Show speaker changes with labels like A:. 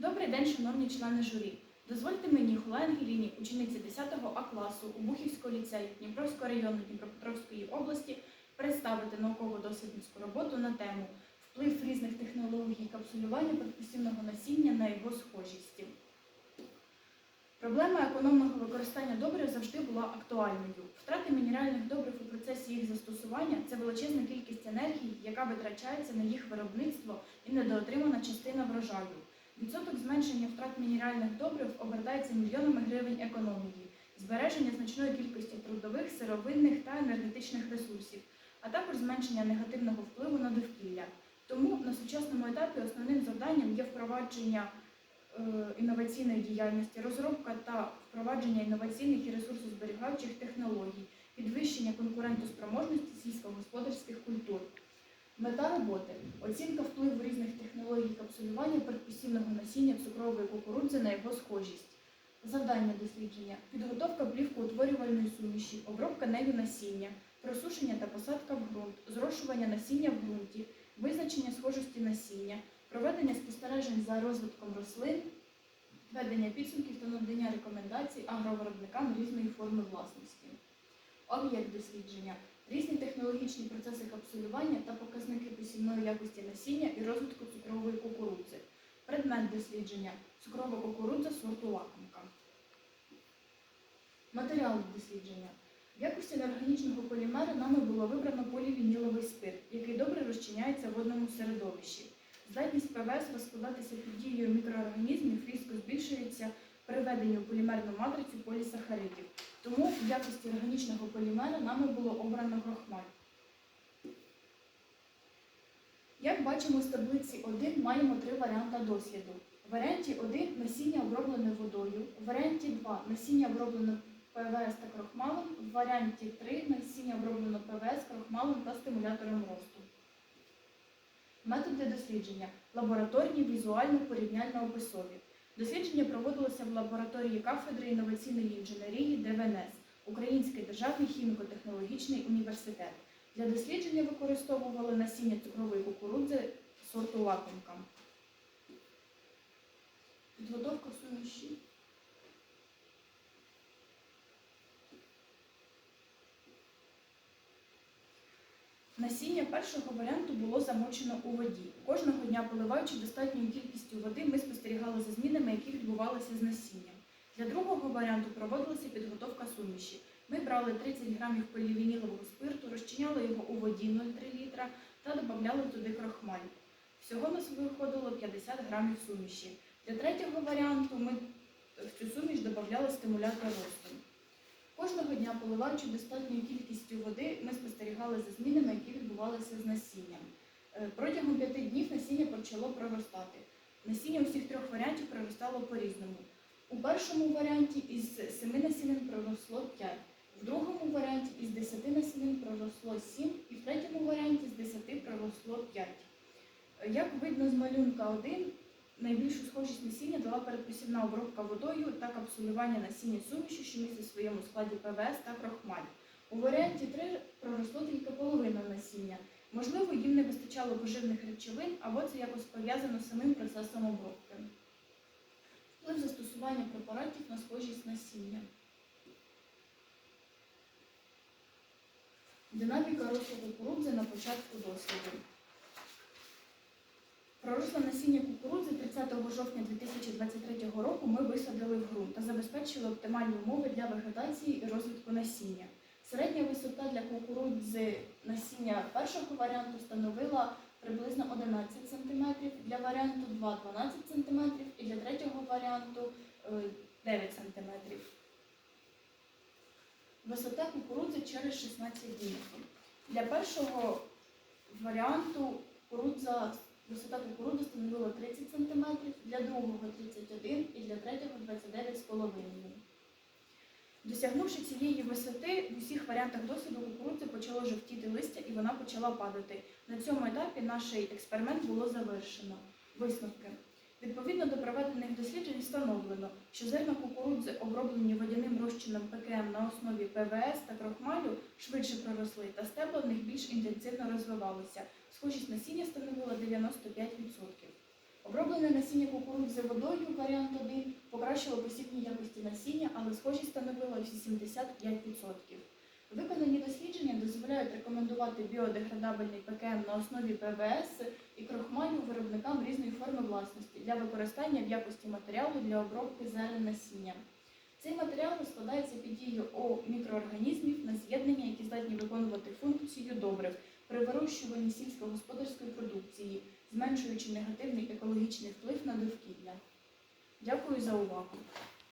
A: Добрий день, шановні члени журі. Дозвольте мені, Хула Ангеліні, учениці 10 А класу Убухівського ліцею Дніпровського району Дніпропетровської області, представити науково-дослідницьку роботу на тему вплив різних технологій капсулювання перкусивного насіння на його схожість. Проблема економного використання добрив завжди була актуальною. Втрати мінеральних добрив у процесі їх застосування це величезна кількість енергії, яка витрачається на їх виробництво і недоотримана частина врожаю. Відсоток зменшення втрат мінеральних добрив обертається мільйонами гривень економії, збереження значної кількості трудових, сировинних та енергетичних ресурсів, а також зменшення негативного впливу на довкілля. Тому на сучасному етапі основним завданням є впровадження е, інноваційної діяльності, розробка та впровадження інноваційних і ресурсозберігаючих технологій, підвищення конкурентоспроможності сільськогосподарських культур. Мета роботи оцінка впливу різних технологій капсулювання перкусивного насіння цукрової кукурудзи на його схожість. Завдання дослідження підготовка плівкоутворювальної суміші, обробка нею насіння, просушення та посадка в ґрунт, зрошування насіння в ґрунті, визначення схожості насіння, проведення спостережень за розвитком рослин, ведення підсумків та надання рекомендацій агровиробникам різної форми власності. Об'єкт дослідження різні технологічні процеси капсулювання та показники посівної якості насіння і розвитку цукрової кукурудзи. Предмет дослідження цукрова кукурудза сорту лакомка. Матеріали дослідження. В якості неорганічного полімера нами було вибрано полівініловий спирт, який добре розчиняється в водному середовищі. Здатність ПВС розкладатися під дією мікроорганізмів різко збільшується при введенні у полімерну матрицю полісахаридів. Тому в якості органічного полімера нами було обрано крохмаль. Як бачимо з таблиці 1 маємо три варіанти досліду. В варіанті 1 насіння оброблене водою, в варіанті 2 насіння оброблено ПВС та крохмалем, в варіанті 3 насіння оброблено ПВС, крохмалем та стимулятором росту. Методи дослідження лабораторні, візуально, порівняльно описові. Дослідження проводилося в лабораторії кафедри інноваційної інженерії ДВНС, Український державний хіміко-технологічний університет. Для дослідження використовували насіння цукрової кукурудзи сорту лакомка. Підготовка суміші. Насіння першого варіанту було замочено у воді. Кожного дня, поливаючи достатньою кількістю води, ми спостерігали за змінами, які відбувалися з насінням. Для другого варіанту проводилася підготовка суміші. Ми брали 30 грамів полівінілового спирту, розчиняли його у воді 0,3 літра та додавали туди крохмаль. Всього нас виходило 50 грамів суміші. Для третього варіанту ми в цю суміш додавали стимулятор росту. Кожного дня, поливаючи достатньою кількістю води, ми спостерігали за змінами, які відбувалися з насінням. Е, Протягом п'яти днів насіння почало проростати. Насіння усіх трьох варіантів проростало по-різному. У першому варіанті із 7 насінин проросло 5, в другому варіанті із 10 насінин проросло 7 і в третьому варіанті з 10 проросло 5. Е, Як видно з малюнка 1, найбільшу схожість насіння дала передпосівна обробка водою та капсулювання насіння суміші, що містить в своєму складі ПВС та крохмаль. У варіанті 3 проросло тільки половина насіння. Можливо, їм не вистачало поживних речовин, або це якось пов'язано з самим процесом обробки. Вплив застосування препаратів на схожість насіння. Динаміка росту кукурудзи на початку досліду. Проросле насіння кукурудзи 30 жовтня 2023 року ми висадили в ґрунт та забезпечили оптимальні умови для вегетації і розвитку насіння. Середня висота для кукурудзи насіння першого варіанту становила приблизно 11 см, для варіанту 2 – 12 см і для третього варіанту е, 9 см. Висота кукурудзи через 16 днів. Для першого варіанту кукурудза Висота кукурудзи становила 30 см, для другого 31 і для третього 29,5 Досягнувши цієї висоти, в усіх варіантах досвіду кукурудзи почало жовтіти листя і вона почала падати. На цьому етапі наш експеримент було завершено. Висновки. Відповідно до проведених досліджень встановлено, що зерна кукурудзи, оброблені водяним розчином ПКМ на основі ПВС та крохмалю, швидше проросли та стебла в них більш інтенсивно розвивалися. Схожість насіння становила 95%. Оброблене насіння кукурудзи водою варіант 1, покращило посівні якості насіння, але схожість становила всі 75%. Виконані дослідження дозволяють рекомендувати біодеградабельний ПКМ на основі ПВС і крохмалю власності для використання в якості матеріалу для обробки зелень насіння. Цей матеріал складається під дією у мікроорганізмів на з'єднання, які здатні виконувати функцію добрив при вирощуванні сільськогосподарської продукції, зменшуючи негативний екологічний вплив на довкілля. Дякую за увагу.